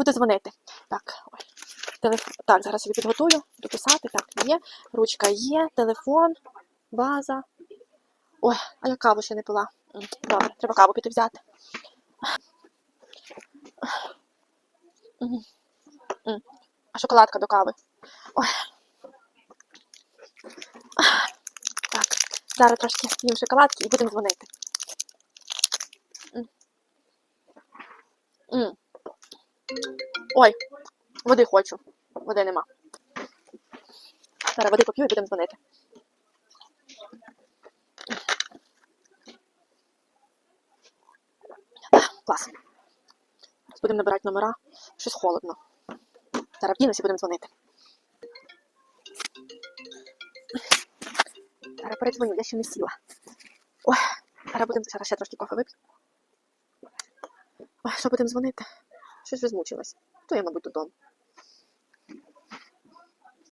Буду дзвонити. Так, ой. Телефон. Так, зараз собі підготую, дописати. Так, є. Ручка є, телефон, база. Ой, а я каву ще не пила. Добре, треба каву піти взяти. А шоколадка до кави. Ой. Так, зараз трошки їм шоколадки і будемо дзвонити. Ой, води хочу. Води нема. Зараз води поп'ю і будемо дзвонити. Клас. Будемо набирати номера. Щось холодно. Зараз вдінуся і будемо дзвонити. Зараз передзвоню, я ще не сіла. Ой, зараз будемо зараз ще трошки кофе вип'ю. Ой, що будемо дзвонити? Щось розмучилась. змучилась. То я, мабуть, додому.